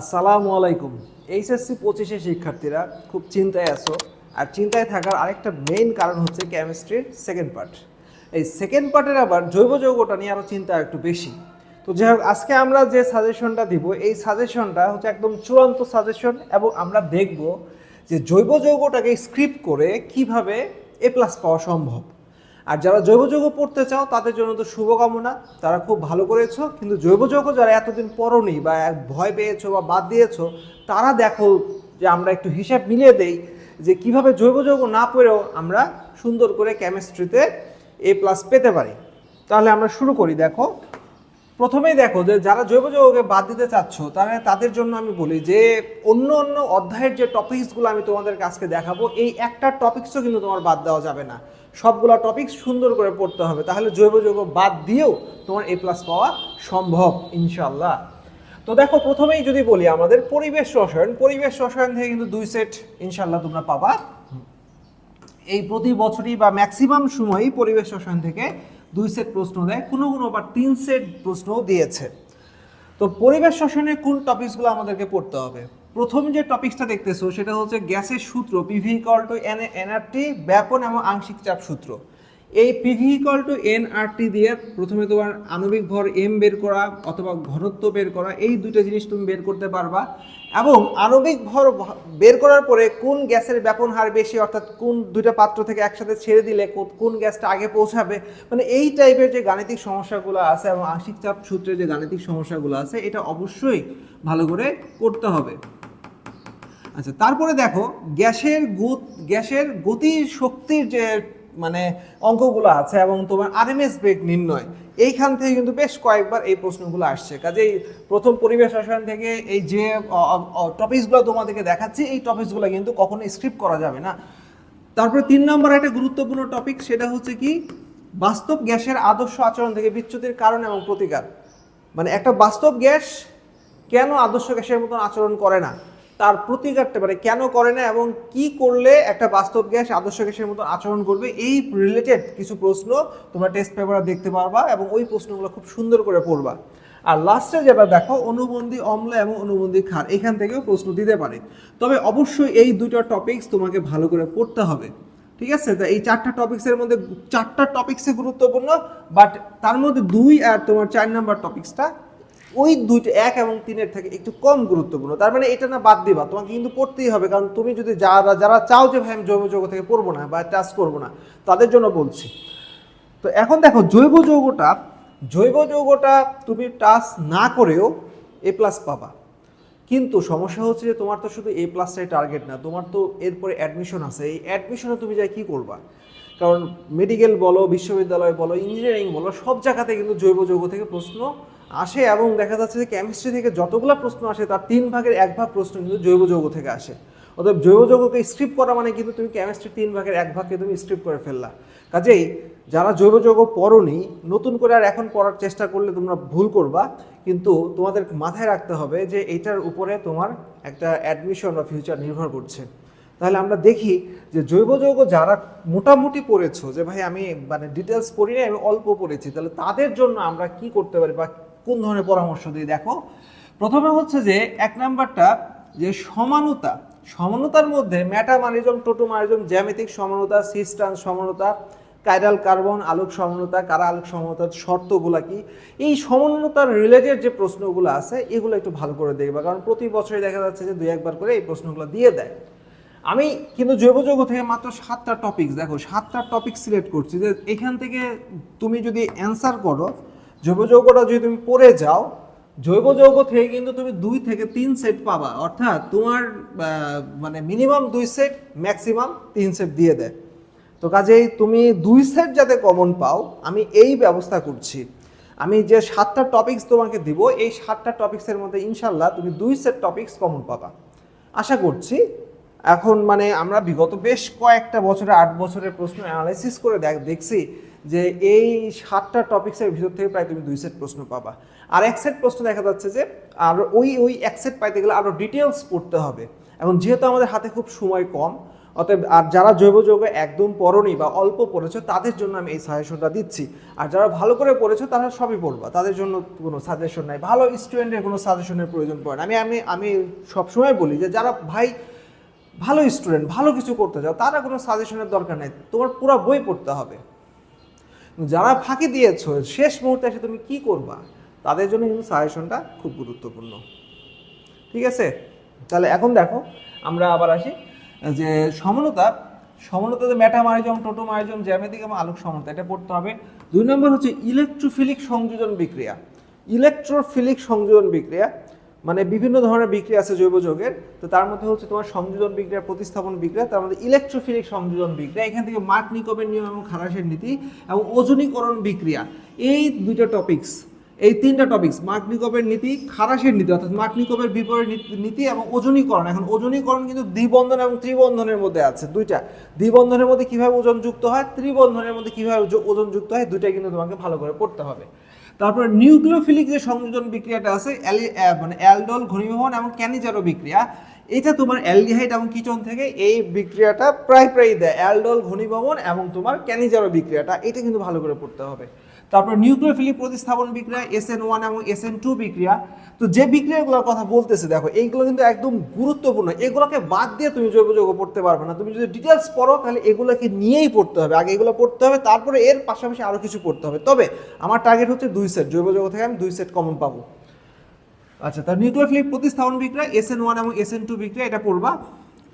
আসসালামু আলাইকুম। এইচএসসি পঁচিশে শিক্ষার্থীরা খুব চিন্তায় আছো। আর চিন্তায় থাকার আরেকটা মেইন কারণ হচ্ছে কেমিস্ট্রির সেকেন্ড পার্ট এই সেকেন্ড পার্টের আবার জৈব যৌগটা নিয়ে আরও চিন্তা একটু বেশি। তো যাই হোক, আজকে আমরা যে সাজেশনটা দিব, এই সাজেশনটা হচ্ছে একদম চূড়ান্ত সাজেশন এবং আমরা দেখব যে জৈব যৌগটাকে স্ক্রিপ্ট করে কীভাবে এ প্লাস পাওয়া সম্ভব। আর যারা জৈব যৌগ পড়তে চাও, তাদের জন্য তো শুভকামনা। তারা খুব ভালো করেছ, কিন্তু জৈব যৌগ যারা এতদিন পড়নি বা ভয় পেয়েছ বা বাদ দিয়েছ, তারা দেখো যে আমরা একটু হিসাব মিলিয়ে দেই যে কীভাবে জৈব যৌগ না পড়েও আমরা সুন্দর করে কেমিস্ট্রিতে এ প্লাস পেতে পারি। তাহলে আমরা শুরু করি, দেখো। প্রথমেই দেখো যে যারা জৈব যৌগকে বাদ দিতে চাচ্ছ তাহলে তাদের জন্য আমি বলি যে অন্য অন্য অধ্যায়ের যে টপিকসগুলো আমি তোমাদের কাছকে দেখাবো, এই একটা টপিকসও কিন্তু তোমার বাদ দেওয়া যাবে না। সবগুলো টপিক্স সুন্দর করে পড়তে হবে, তাহলে জৈব যৌগ বাদ দিয়েও তোমার এ প্লাস পাওয়া সম্ভব ইনশাল্লাহ তো দেখো, প্রথমেই যদি বলি আমাদের পরিবেশ রসায়ন পরিবেশ রসায়ন থেকে কিন্তু দুই সেট ইনশাল্লাহ তোমরা পাবা। এই প্রতি বছরই বা ম্যাক্সিমাম সময়ই পরিবেশ রসায়ন থেকে দুই সেট প্রশ্ন দেয়, কোনো কোনো আবার তিন সেট প্রশ্নও দিয়েছে। তো পরিবেশ শোষণের কোন টপিকসগুলো আমাদেরকে পড়তে হবে? প্রথম যে টপিকসটা দেখতেছো, সেটা হচ্ছে গ্যাসের সূত্র PV equal to n nRT ব্যাপন এবং আংশিক চাপ সূত্র। এই পিভি ইকল টু এনআরটি দিয়ে প্রথমে তোমার আণবিক ভর এম বের করা অথবা ঘনত্ব বের করা, এই দুটো জিনিস তুমি বের করতে পারবা। এবং আণবিক ভর বের করার পরে কোন গ্যাসের ব্যাপন হার বেশি, অর্থাৎ কোন দুইটা পাত্র থেকে একসাথে ছেড়ে দিলে কোন গ্যাসটা আগে পৌঁছাবে মানে এই টাইপের যে গাণিতিক সমস্যাগুলো আছে এবং আংশিক চাপ সূত্রের যে গাণিতিক সমস্যাগুলো আছে, এটা অবশ্যই ভালো করে করতে হবে। আচ্ছা তারপরে দেখো, গ্যাসের গ্যাসের গতি শক্তির যে মানে অঙ্কগুলো আছে এবং তোমার আরএমএস বেগ নির্ণয়। এইখান থেকে কিন্তু বেশ কয়েকবার এই প্রশ্নগুলো আসছে। কাজেই প্রথম পরিবেশ রসায়ন থেকে এই যে টপিকসগুলো তোমাদেরকে দেখাচ্ছি, এই টপিকসগুলো কিন্তু কখনো স্ক্রিপ্ট করা যাবে না। তারপরে তিন নম্বর একটা গুরুত্বপূর্ণ টপিক সেটা হচ্ছে কি, বাস্তব গ্যাসের আদর্শ আচরণ থেকে বিচ্যুতির কারণ এবং প্রতিকার। মানে একটা বাস্তব গ্যাস কেন আদর্শ গ্যাসের মতন আচরণ করে না? তার প্রতিকারটা মানে কেন করে না এবং কি করলে একটা বাস্তব গ্যাস আদর্শ গ্যাসের মতো আচরণ করবে, এই রিলেটেড কিছু প্রশ্ন তোমরা টেস্ট পেপারে দেখতে পারবা এবং ওই প্রশ্নগুলো খুব সুন্দর করে পড়বা। আর লাস্টে যেটা দেখো, অনুবন্ধী অম্ল এবং অনুবন্ধী ক্ষার, এখান থেকেও প্রশ্ন দিতে পারে। তবে অবশ্যই এই দুটো টপিকস তোমাকে ভালো করে পড়তে হবে। ঠিক আছে? তা এই চারটা টপিক্সের মধ্যে, চারটা টপিক্সে গুরুত্বপূর্ণ বাট তার মধ্যে দুই আর তোমার চার নাম্বার টপিক্সটা ওই দুইটা এক এবং তিনের থেকে একটু কম গুরুত্বপূর্ণ। তার মানে এটা না বাদ দিবা, তোমাকে কিন্তু পড়তেই হবে, কারণ তুমি যদি যারা যারা চাও যে ভাই আমি জৈব যৌগ থেকে পড়ব না বা টাচ করব না, তাদের জন্য বলছি। তো এখন দেখো, জৈব যৌগটা জৈব যৌগটা তুমি টাচ না করেও এ প্লাস পাবা। কিন্তু সমস্যা হচ্ছে যে তোমার তো শুধু এ প্লাসটাই টার্গেট না, তোমার তো এরপরে অ্যাডমিশন আছে। এই অ্যাডমিশনে তুমি যাই কী করবা? কারণ মেডিকেল বলো, বিশ্ববিদ্যালয় বলো ইঞ্জিনিয়ারিং বলো, সব জায়গাতে কিন্তু জৈব যৌগ থেকে প্রশ্ন আসে এবং দেখা যাচ্ছে যে কেমিস্ট্রি থেকে যতগুলো প্রশ্ন আসে, তার তিন ভাগের এক ভাগ প্রশ্ন কিন্তু জৈব যৌগ থেকে আসে। অতএব জৈব যৌগকে স্ক্রিপ্ট করা মানে কিন্তু তুমি কেমিস্ট্রি তিন ভাগের এক ভাগকে তুমি স্ক্রিপ্ট করে ফেললা। কাজেই যারা জৈব যৌগ পড়নি, নতুন করে আর এখন পড়ার চেষ্টা করলে তোমরা ভুল করবা, কিন্তু তোমাদের মাথায় রাখতে হবে যে এইটার উপরে তোমার একটা অ্যাডমিশন বা ফিউচার নির্ভর করছে। তাহলে আমরা দেখি যে জৈব যৌগ যারা মোটামুটি পড়েছো, যে ভাই আমি মানে ডিটেলস পড়ি না আমি অল্প পড়েছি, তাহলে তাদের জন্য আমরা কি করতে পারি বা কোন ধরনের পরামর্শ দিই দেখো? প্রথমে হচ্ছে যে, এক নাম্বারটা যে সমানতা, সমানতার মধ্যে ম্যাটামারিজম টোটোমারিজম জ্যামিতিক সমানতা সিস্টান সমানতা কাইরাল কার্বন আলোক সমানতা, কারা আলোক সমানতার শর্তগুলা কি? এই সমানতার রিলেটেড যে প্রশ্নগুলো আছে, এগুলো একটু ভালো করে দেখবা। কারণ প্রতি বছরই দেখা যাচ্ছে যে দুই একবার করে এই প্রশ্নগুলো দিয়ে দেয়। আমি কিন্তু জৈব যৌগ থেকে মাত্র সাতটা টপিকস দেখো, সাতটা টপিক সিলেক্ট করছি যে এখান থেকে তুমি যদি অ্যান্সার করো জৈব যৌগটা যদি তুমি পড়ে যাও জৈব যৌগ থেকে কিন্তু তুমি দুই থেকে তিন সেট পাবা। অর্থাৎ তোমার মানে মিনিমাম দুই সেট ম্যাক্সিমাম তিন সেট দিয়ে দেয়। তো কাজেই তুমি দুই সেট যাতে কমন পাও, আমি এই ব্যবস্থা করছি। আমি যে সাতটা টপিক্স তোমাকে দিব, এই সাতটা টপিক্সের মধ্যে ইনশাল্লাহ তুমি দুই সেট টপিক্স কমন পাবা। আশা করছি, এখন মানে আমরা বিগত বেশ কয়েকটা বছরে, আট বছরের প্রশ্ন অ্যানালাইসিস করে দেখ দেখছি যে এই সাতটা টপিক্সের ভিতর থেকে প্রায় তুমি দুই সেট প্রশ্ন পাবা। আর এক সেট প্রশ্ন দেখা যাচ্ছে যে, আর ওই ওই এক সেট পাইতে গেলে আরও ডিটেলস পড়তে হবে। এবং যেহেতু আমাদের হাতে খুব সময় কম, অতএব আর যারা জৈব যৌগ একদম পড়নি বা অল্প পড়েছো, তাদের জন্য আমি এই সাজেশনটা দিচ্ছি। আর যারা ভালো করে পড়েছো, তারা সবই পড়বা। তাদের জন্য কোনো সাজেশন নাই। ভালো স্টুডেন্টের কোনো সাজেশনের প্রয়োজন পড়ে না। আমি আমি আমি সবসময় বলি যে, যারা ভাই ভালো স্টুডেন্ট ভালো কিছু করতে চাও, তারা কোনো সাজেশনের দরকার নেই। তোমার পুরো বই পড়তে হবে। যারা ফাঁকি দিয়েছ, শেষ মুহূর্তে এসে তুমি কি করবা? তাদের জন্য কিন্তু সাজেশনটা খুব গুরুত্বপূর্ণ। ঠিক আছে? তাহলে এখন দেখো, আমরা আবার আসি, যে সমনতা সমনতাতে মেটামারিজম টোটোমারিজম জ্যামিতিক এবং আলোক সমতা এটা পড়তে হবে। দুই নম্বর হচ্ছে ইলেকট্রোফিলিক সংযোজন বিক্রিয়া। ইলেকট্রোফিলিক সংযোজন বিক্রিয়া মানে বিভিন্ন ধরনের বিক্রিয়া আছে জৈব যৌগের, তো তার মধ্যে হচ্ছে তোমার সংযোজন বিক্রিয়া, প্রতিস্থাপন বিক্রিয়া, তার মধ্যে ইলেকট্রোফিলিক সংযোজন বিক্রিয়া, এখান থেকে মার্ক নিকোবের নিয়ম এবং খারাসের নীতি এবং ওজনীকরণ বিক্রিয়া। এই দুইটা টপিকস এই তিনটা টপিকস মার্কনিকবের নীতি খারাসের নীতি, অর্থাৎ মার্কনিকবের বিপরীত নীতি- এবং ওজনীকরণ। এখন ওজনীকরণ কিন্তু দ্বিবন্ধন এবং ত্রিবন্ধনের মধ্যে আছে দুইটা। দ্বিবন্ধনের মধ্যে কীভাবে ওজন যুক্ত হয়, ত্রিবন্ধনের মধ্যে কীভাবে ওজ- ওজন যুক্ত হয়, দুইটাই কিন্তু তোমাকে ভালো করে পড়তে হবে। তারপর নিউক্লিওফিলিক যে সংযোজন বিক্রিয়াটা আছে মানে অ্যালডল, ঘনীভবন এবং ক্যানিজারো বিক্রিয়া, এটা তোমার অ্যালডিহাইড এবং কিচন থেকে এই বিক্রিয়াটা প্রায় প্রায় দেয়। অ্যালডল, ঘনীভবন এবং তোমার ক্যানিজারো বিক্রিয়াটা। এটা কিন্তু ভালো করে পড়তে হবে। তারপর নিউক্লিওফিলিক প্রতিস্থাপন বিক্রিয়া এস এন ওয়ান এবং এস এন টু বিক্রিয়া। তো যে বিক্রিয়াগুলোর কথা বলতেছে, দেখো, এইগুলো কিন্তু একদম গুরুত্বপূর্ণ। এগুলোকে বাদ দিয়ে তুমি জৈব যৌগ পড়তে পারবে না। তুমি যদি ডিটেলস পড়ো, তাহলে এগুলোকে নিয়েই পড়তে হবে। আগে এগুলো পড়তে হবে, তারপরে এর পাশাপাশি আরও কিছু পড়তে হবে। তবে আমার টার্গেট হচ্ছে দুই সেট জৈব যৌগ থেকে আমি দুই সেট কমন পাবো। আচ্ছা তার নিউক্লিওফিলিক প্রতিস্থাপন বিক্রিয়া এস এন ওয়ান এবং এস এন টু বিক্রিয়া, এটা পড়বা।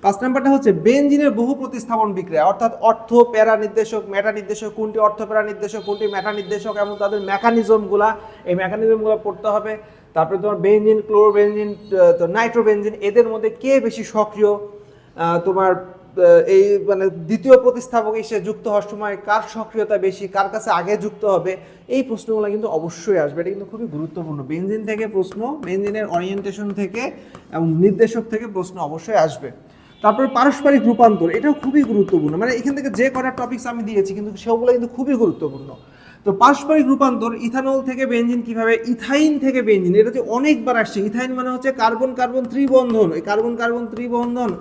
পাঁচ নাম্বারটা হচ্ছে বেঞ্জিনের বহু প্রতিস্থাপন বিক্রিয়া, অর্থাৎ অর্থ প্যারা নির্দেশক মেটা নির্দেশক, কোনটি অর্থ প্যারা নির্দেশক, কোনটি মেটা নির্দেশক, এবং তাদের মেকানিজমগুলা এই মেকানিজমগুলো পড়তে হবে। তারপরে তোমার বেনজিন ক্লোরোবেনজিন তো নাইট্রোবেনজিন এদের মধ্যে কে বেশি সক্রিয়? তোমার এই মানে দ্বিতীয় প্রতিস্থাপক হিসেবে যুক্ত হওয়ার সময় কার সক্রিয়তা বেশি, কার কাছে আগে যুক্ত হবে, এই প্রশ্নগুলো কিন্তু অবশ্যই আসবে। এটা কিন্তু খুবই গুরুত্বপূর্ণ। বেঞ্জিন থেকে প্রশ্ন বেনজিনের অরিয়েন্টেশন থেকে, এবং নির্দেশক থেকে প্রশ্ন অবশ্যই আসবে। তারপরে পারস্পরিক রূপান্তর, এটাও খুবই গুরুত্বপূর্ণ। মানে এখান থেকে যে কটা টপিকস আমি দিয়েছি, কিন্তু সেগুলো কিন্তু খুবই গুরুত্বপূর্ণ। তো পারস্পরিক রূপান্তর, ইথানল থেকে বেঞ্জিন কীভাবে, ইথাইন থেকে বেঞ্জিন এটা যে অনেকবার আসছে। ইথাইন মানে হচ্ছে কার্বন কার্বন ত্রিবন্ধন এই কার্বন কার্বন ত্রিবন্ধন।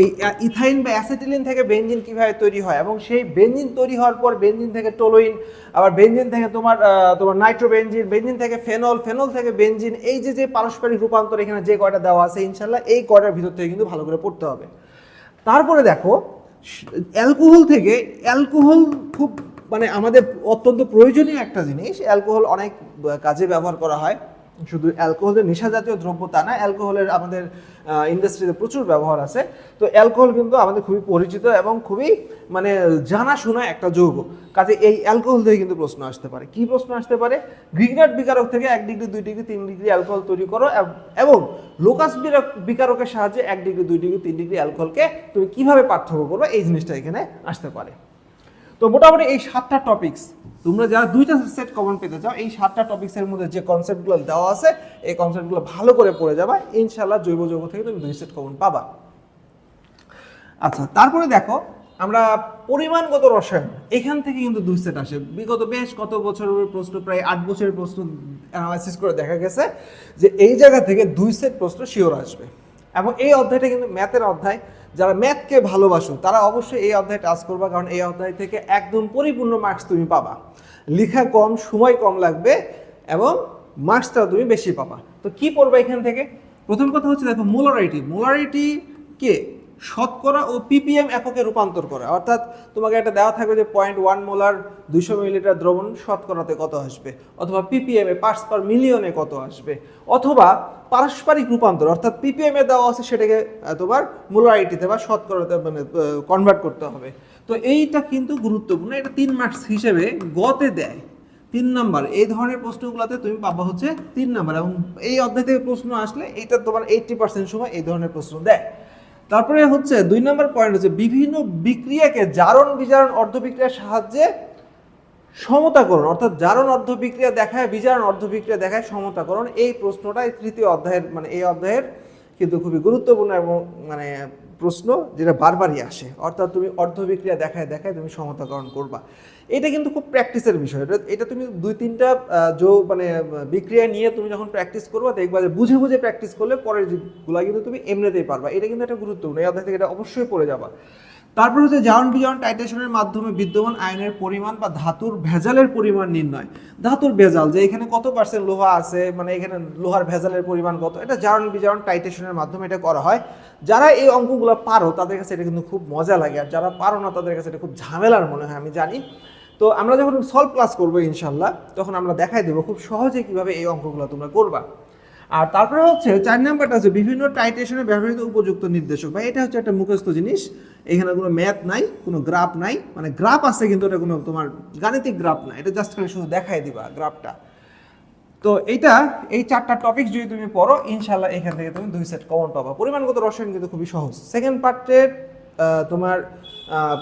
এই ইথাইন বা অ্যাসিটিলিন থেকে বেঞ্জিন কীভাবে তৈরি হয়? এবং সেই বেঞ্জিন তৈরি হওয়ার পর বেঞ্জিন থেকে টোলোইন, আবার বেঞ্জিন থেকে তোমার তোমার নাইট্রোবেনজিন, বেনজিন থেকে ফেনল ফেনল থেকে বেঞ্জিন এই যে যে পারস্পরিক রূপান্তর এখানে যে কয়টা দেওয়া আছে ইনশাল্লাহ এই কয়টার ভিতর থেকে কিন্তু ভালো করে পড়তে হবে। তারপরে দেখো অ্যালকোহল থেকে, অ্যালকোহল খুব মানে আমাদের অত্যন্ত প্রয়োজনীয় একটা জিনিস, অ্যালকোহল অনেক কাজে ব্যবহার করা হয়। শুধু অ্যালকোহলের নেশা জাতীয় দ্রব্য তা না, অ্যালকোহলের আমাদের ইন্ডাস্ট্রিতে প্রচুর ব্যবহার আছে। তো অ্যালকোহল কিন্তু আমাদের খুবই পরিচিত এবং খুবই মানে জানাশোনা একটা যৌগ। কাজে এই অ্যালকোহল থেকে কিন্তু প্রশ্ন আসতে পারে। কি প্রশ্ন আসতে পারে? গ্রিগনাট বিকারক থেকে এক ডিগ্রি, দুই ডিগ্রি, তিন ডিগ্রি অ্যালকোহল তৈরি করো এবং লোকাস বিকারকের সাহায্যে এক ডিগ্রি, দুই ডিগ্রি, তিন ডিগ্রি অ্যালকোহলকে তুমি কীভাবে পার্থক্য করবে? এই জিনিসটা এখানে আসতে পারে। তো মোটামুটি এই সাতটা টপিকস তোমরা যারা দুইটা সেট কমন পেতে চাও, এই সাতটা টপিক্সের মধ্যে যে কনসেপ্টগুলো দেওয়া আছে, এই কনসেপ্টগুলো ভালো করে পড়ে যাবা। ইনশাল্লাহ জৈব যৌগ থেকে তুমি দুই সেট কমন পাবা। আচ্ছা তারপরে দেখো, আমরা পরিমাণগত রসায়ন, এখান থেকে কিন্তু দুই সেট আসে। বিগত বেশ কত বছরের প্রশ্ন, প্রায় আট বছরের প্রশ্ন অ্যানালাইসিস করে দেখা গেছে যে এই জায়গা থেকে দুই সেট প্রশ্ন শিওর আসবে। এবং এই অধ্যায়টা কিন্তু ম্যাথের অধ্যায়। যারা ম্যাথকে ভালোবাসো, তারা অবশ্যই এই অধ্যায় টাচ করবা, কারণ এই অধ্যায় থেকে একদম পরিপূর্ণ মার্কস তুমি পাবা। লেখা কম, সময় কম লাগবে এবং মার্কসটা তুমি বেশি পাবা। তো কি পড়বা এখান থেকে? প্রথম কথা হচ্ছে দেখো মোলারিটি মোলারিটি কে শতকরা ও পিপিএম এককে রূপান্তর করে। অর্থাৎ তোমাকে একটা দেওয়া থাকবে যে পয়েন্ট ওয়ান মোলার দুইশো মিলিলিটার দ্রবণ শতকরাতে কত আসবে? অথবা পিপিএম এ পার্টস পার মিলিয়নে কত আসবে? অথবা পারস্পরিক রূপান্তর, অর্থাৎ পিপিএম দেওয়া আছে সেটাকে তোমার মোলারিটিতে বা শতকরাতে মানে কনভার্ট করতে হবে। তো এইটা কিন্তু গুরুত্বপূর্ণ। এটা তিন মার্কস হিসেবে গতে দেয়। তিন নাম্বার, এই ধরনের প্রশ্নগুলোতে তুমি পাবা হচ্ছে তিন নাম্বার এবং এই অধ্যায় থেকে প্রশ্ন আসলে এটা তোমার এইটটি পার্সেন্ট সময় এই ধরনের প্রশ্ন দেয়। তারপরে হচ্ছে দুই নম্বর পয়েন্ট হচ্ছে বিভিন্ন বিক্রিয়াকে জারণ বিজারণ অর্ধবিক্রিয়ার সাহায্যে সমতাকরণ, অর্থাৎ জারণ অর্ধবিক্রিয়া দেখায়, বিজারণ অর্ধবিক্রিয়া দেখায় সমতাকরণ। এই প্রশ্নটাই তৃতীয় অধ্যায়ের মানে এই অধ্যায়ের কিন্তু খুবই গুরুত্বপূর্ণ এবং মানে প্রশ্ন যেটা বারবারই আসে, অর্থাৎ তুমি অর্ধ বিক্রিয়া দেখায় দেখায় তুমি সমতাকরণ করবা। এটা কিন্তু খুব প্র্যাকটিসের বিষয়। এটা এটা তুমি দুই তিনটা যো মানে বিক্রিয়া নিয়ে তুমি যখন প্র্যাকটিস করবা, দেখবা যে বুঝে বুঝে প্র্যাকটিস করলে পরের যেগুলো কিন্তু তুমি এমনিতেই পারবা। এটা কিন্তু একটা গুরুত্বপূর্ণ, এই অধ্যায় থেকে এটা অবশ্যই পড়ে যাবা। তারপর হচ্ছে জাউন বিজাউন টাইটেশনের মাধ্যমে বিদ্যমান আয়নের পরিমাণ বা ধাতুর ভেজালের পরিমাণ নির্ণয়। ধাতুর ভেজাল, যে এখানে কত পার্সেন্ট লোহা আছে মানে এখানে লোহার ভেজালের পরিমাণ কত, এটা জাউন বিজাউন টাইটেশনের মাধ্যমে এটা করা হয়। যারা এই অঙ্কগুলো পারো, তাদের কাছে এটা কিন্তু খুব মজা লাগে, আর যারা পারো না, তাদের কাছে এটা খুব ঝামেলার মনে হয়, আমি জানি। তো আমরা যখন সলভ ক্লাস করব ইনশাল্লাহ তখন আমরা দেখাই দেবো খুব সহজে কীভাবে এই অঙ্কগুলো তোমরা করবা। আর তারপরে হচ্ছে, চার নাম্বারটা হচ্ছে বিভিন্ন টাইটেশনে ব্যবহৃত উপযুক্ত নির্দেশক বা এটা হচ্ছে একটা মুখস্থ জিনিস। এখানে কোনো ম্যাথ নাই, কোনো গ্রাফ নাই মানে গ্রাফ আছে কিন্তু এটা কোনো তোমার গাণিতিক গ্রাফ না, এটা জাস্ট খালি শুধু দেখাই দিবা গ্রাফটা। তো এইটা, এই চারটা টপিক যদি তুমি পড়ো ইনশাল্লাহ এখান থেকে তুমি দুই সেট কমন পাবা। পরিমাণগত রসায়ন কিন্তু খুবই সহজ। সেকেন্ড পার্টের তোমার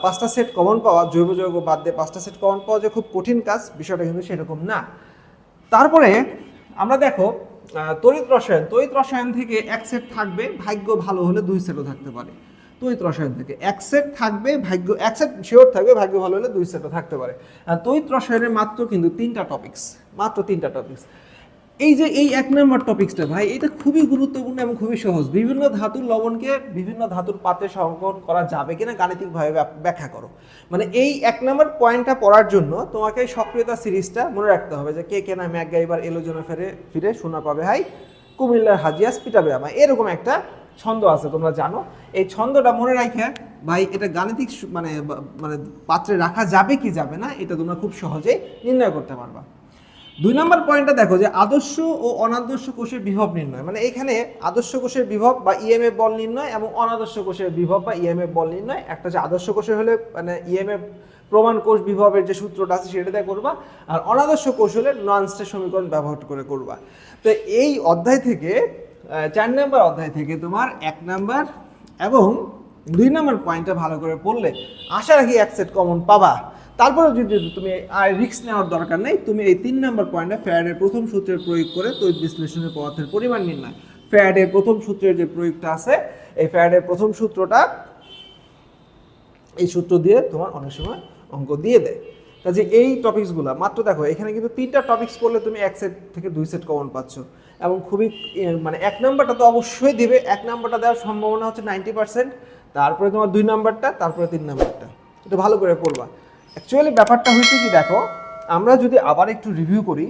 পাঁচটা সেট কমন পাওয়া, জৈব যৌগ বাদ দিয়ে পাঁচটা সেট কমন পাওয়া যে খুব কঠিন কাজ, বিষয়টা কিন্তু সেরকম না। তারপরে আমরা দেখো তড়িৎ রসায়ন। তড়িৎ রসায়ন থেকে এক সেট থাকবে, ভাগ্য ভালো হলে দুই সেটও থাকতে পারে। তড়িৎ রসায়ন থেকে। এক সেট থাকবে, ভাগ্য, এক সেট শিওর থাকবে, ভাগ্য ভালো হলে দুই সেটও থাকতে পারে। তড়িৎ রসায়নের মাত্র কিন্তু তিনটা টপিক্স মাত্র তিনটা টপিকস এই যে এই এক নম্বর টপিক্সটা ভাই, এটা খুবই গুরুত্বপূর্ণ এবং খুবই সহজ। বিভিন্ন ধাতুর লবণকে বিভিন্ন ধাতুর পাতে সংরক্ষণ করা যাবে কিনা গাণিতিকভাবে ব্যাখ্যা করো। মানে এই এক নম্বর পয়েন্টটা পড়ার জন্য তোমাকে এই সক্রিয়তা সিরিজটা মনে রাখতে হবে যে কে কে নামে এক গাইবার এলো জন্য ফেরে ফিরে শোনা পাবে। হাই, কুমিল্লার হাজিয়াস পিটাবে আমায় এরকম একটা ছন্দ আছে, তোমরা জানো। এই ছন্দটা মনে রাখে ভাই, এটা গাণিতিক মানে মানে পাত্রে রাখা যাবে কি যাবে না, এটা তোমরা খুব সহজেই নির্ণয় করতে পারবা। দুই নম্বর পয়েন্টটা দেখো যে, আদর্শ ও অনাদর্শ কোষের বিভব নির্ণয়। মানে এখানে আদর্শ কোষের বিভব বা ইএমএফ বল নির্ণয় এবং অনাদর্শ কোষের বিভব বা ইএমএফ বল নির্ণয়। একটা হচ্ছে আদর্শ কোষের হলে মানে ইএমএফ প্রমাণ কোষ বিভবের যে সূত্রটা আছে সেটা দিয়ে করবা। আর অনাদর্শ কোষ হলে নন ননস্টের সমীকরণ ব্যবহার করে করবা। তো এই অধ্যায় থেকে চার নম্বর অধ্যায় থেকে তোমার এক নাম্বার এবং দুই নম্বর পয়েন্টটা ভালো করে পড়লে আশা রাখি এক সেট কমন পাবা। তারপরে যদি তুমি আর রিস্ক নেওয়ার দরকার নেই, তুমি এই তিন নম্বর পয়েন্টে ফ্যারাডের প্রথম সূত্রের প্রয়োগ করে তড়িৎ বিশ্লেষণের পদার্থের পরিমাণ নির্ণয়। ফ্যারাডের প্রথম সূত্রের যে প্রয়োগটা আছে, এই ফ্যারাডের প্রথম সূত্রটা এই সূত্র দিয়ে তোমার অনেক সময় অঙ্ক দিয়ে দেয়। কাজে এই টপিকসগুলো মাত্র দেখো, এখানে কিন্তু তিনটা টপিকস পড়লে তুমি এক সেট থেকে দুই সেট কমন পাচ্ছ। এবং খুবই মানে এক নাম্বারটা তো অবশ্যই দিবে। এক নাম্বারটা দেওয়ার সম্ভাবনা হচ্ছে নাইনটি পার্সেন্ট তারপরে তোমার দুই নাম্বারটা, তারপরে তিন নাম্বারটা। এটা ভালো করে পড়বা। অ্যাকচুয়ালি ব্যাপারটা হয়েছে কি দেখো, আমরা যদি আবার একটু রিভিউ করি,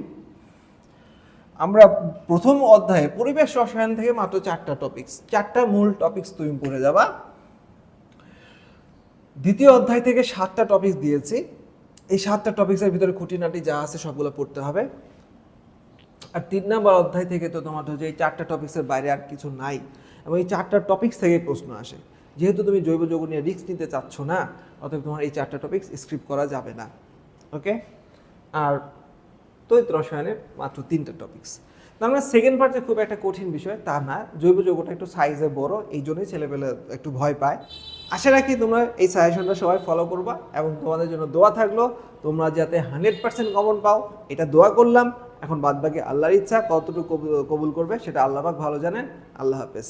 আমরা প্রথম অধ্যায়ে পরিবেশ রসায়ন থেকে মাত্র চারটা টপিকস চারটা মূল টপিক্স তুমি পড়ে যাবা। দ্বিতীয় অধ্যায় থেকে সাতটা টপিক দিয়েছি। এই সাতটা টপিক্সের ভিতরে খুঁটিনাটি যা আছে সবগুলো পড়তে হবে। আর তিন নম্বর অধ্যায় থেকে তো তোমার হচ্ছে এই চারটা টপিক্সের বাইরে আর কিছু নাই। এবং এই চারটা টপিক্স থেকে প্রশ্ন আসে। যেহেতু তুমি জৈব যৌগ নিয়ে রিস্ক নিতে চাচ্ছ না, অতএব তোমার এই চারটা টপিক্স স্ক্রিপ্ট করা যাবে না। ওকে আর তৈত রসায়নের মাত্র তিনটা টপিক্স তার মানে সেকেন্ড পার্ট যে খুব একটা কঠিন বিষয়, তা না। জৈব যৌগটা একটু সাইজে বড়, এই জন্যই ছেলেপেলে একটু ভয় পায়। আশা রাখি তোমরা এই সাজেশনটা সবাই ফলো করবা এবং তোমাদের জন্য দোয়া থাকল। তোমরা যাতে হান্ড্রেড পার্সেন্ট কমন পাও, এটা দোয়া করলাম। এখন বাদবাকি আল্লাহর ইচ্ছা কতটুকু কবুল- করবে সেটা আল্লাহবাক ভালো জানেন। আল্লাহ হাফেজ।